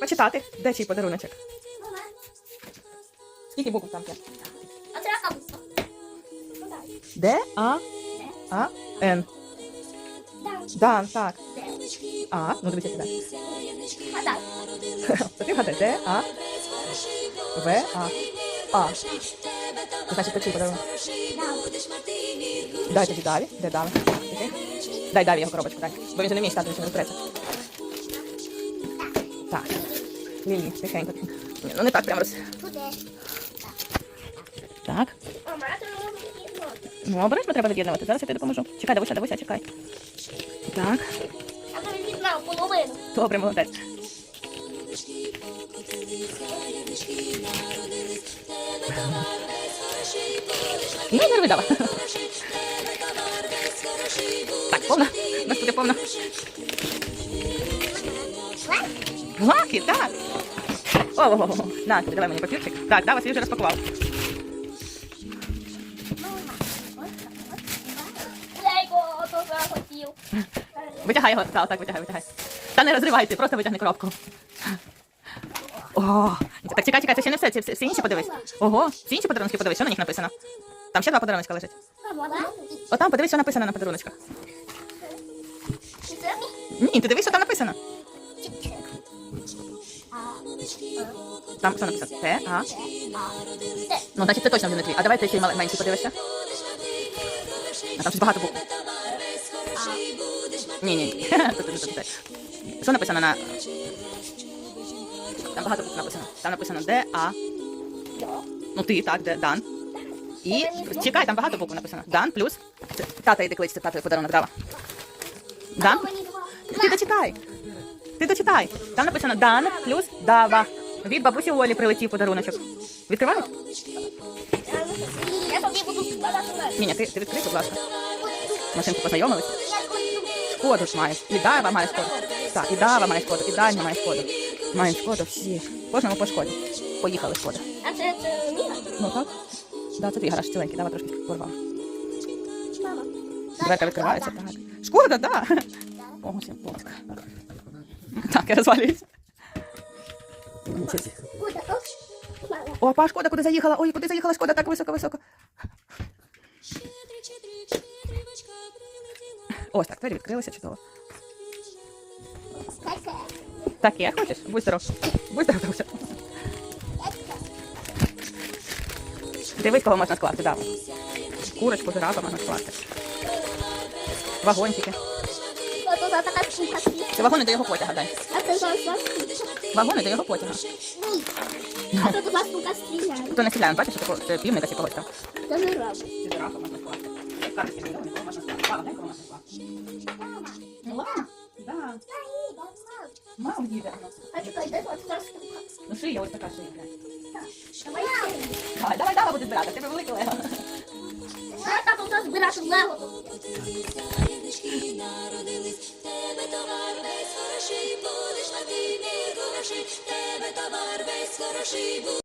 Почитати, де чий подаруночок. Скільки букв там є? А це капуста. Д, А, А, Н. Дан, так. А, ну дивися сюди. А так. Це ти вгадай, Д, А, В, А, А. Це значить, почий подарунок. Дай тоді Даві. Де Даві? Дай Даві його коробочку, дай. Бо він же не вміє читати, він розбереться. Так. Лілі, тихенько. Ні, Ну не так прямо роз. Так. Мама, а ти не можеш від'єднати. Ну, обережно треба від'єднувати. Зараз я тобі допоможу. Чекай, дивися, дивися, чекай. Так. Я вже від'єднав половину. Добре, молодець. Ні, не видала. Так, повна. У нас буде повна. Лаки, так. О, о, о, о. На, давай мені папірчик. Так, да, Василь вже розпакував. Я його то захотів. Витягай його, так, так, витягай, витягай. Та не розривайте, просто витягни коробку. О, так чекай, чекай, це ще не все, це всі, інші подивись. Ого, всі інші подарунки подивись, що на них написано. Там ще два подаруночка лежать. О, там подивись, що написано на подаруночках. Ні, ти дивись, що там написано. Там що написано? Т, А. Т. Ну, значить, це точно вже не. А давай ти ще й мале- менший подивишся. А там щось багато букв. Ні, ні, ні. Тут, тут, тут. Що написано на. Там багато букв написано. Там написано Д, А. Ну ти, так, Д, Дан. І чекай, там багато букв написано. Дан плюс. Тата йди кличте, татовий подарунок дава. Дан? Ти дочитай. Ти дочитай. Там написано Дан плюс Дава. Від бабусі Олі прилетів подаруночок. Відкривай? Я тобі буду. Ні, ні, ти, ти відкрий, будь ласка. Машинку познайомились. Шкоду ж маєш. І Дава має шкоду. Так, і Дава має шкоду, і Даня має шкоду. Маємо шкоду всі. Кожному по шкоді. Поїхали шкода. А це, це? Ну так? Да, це твій гараж ціленький, Дава трошки порвав. Дверка відкривається, так. Шкода, да. О, всім плоска. Так, я? Опа, шкода, куди заїхала? Ой, куди заїхала шкода так високо, високо. Ось так, двері відкрилися чудово. Це. Таке хочеш? Будь здоров. Будь здоров, Таруся. Дивись, кого можна скласти, да. Курочку, жирафа можна скласти. Вагончики. Ото за така штука. Це вагони до його потяга, дай. А це за два Вагони до його потяга. Ні. А тут два штука стріляє. Хто не стріляє, бачиш, що це півника чи когось там. Це не робить. Жирафа можна скласти. Карточки мільйони, кого можна скласти. Мама, дай кого можна скласти. Мама? Да. Мама їде. А чекай, де тут? Ну шия, ось така шия. Давай. Давай, давай, давай буде збирати, тебе велике лего. А тато зараз збирати лего. Тебе товар весь хороший, будеш на ти не хороший, тебе товар весь хороший.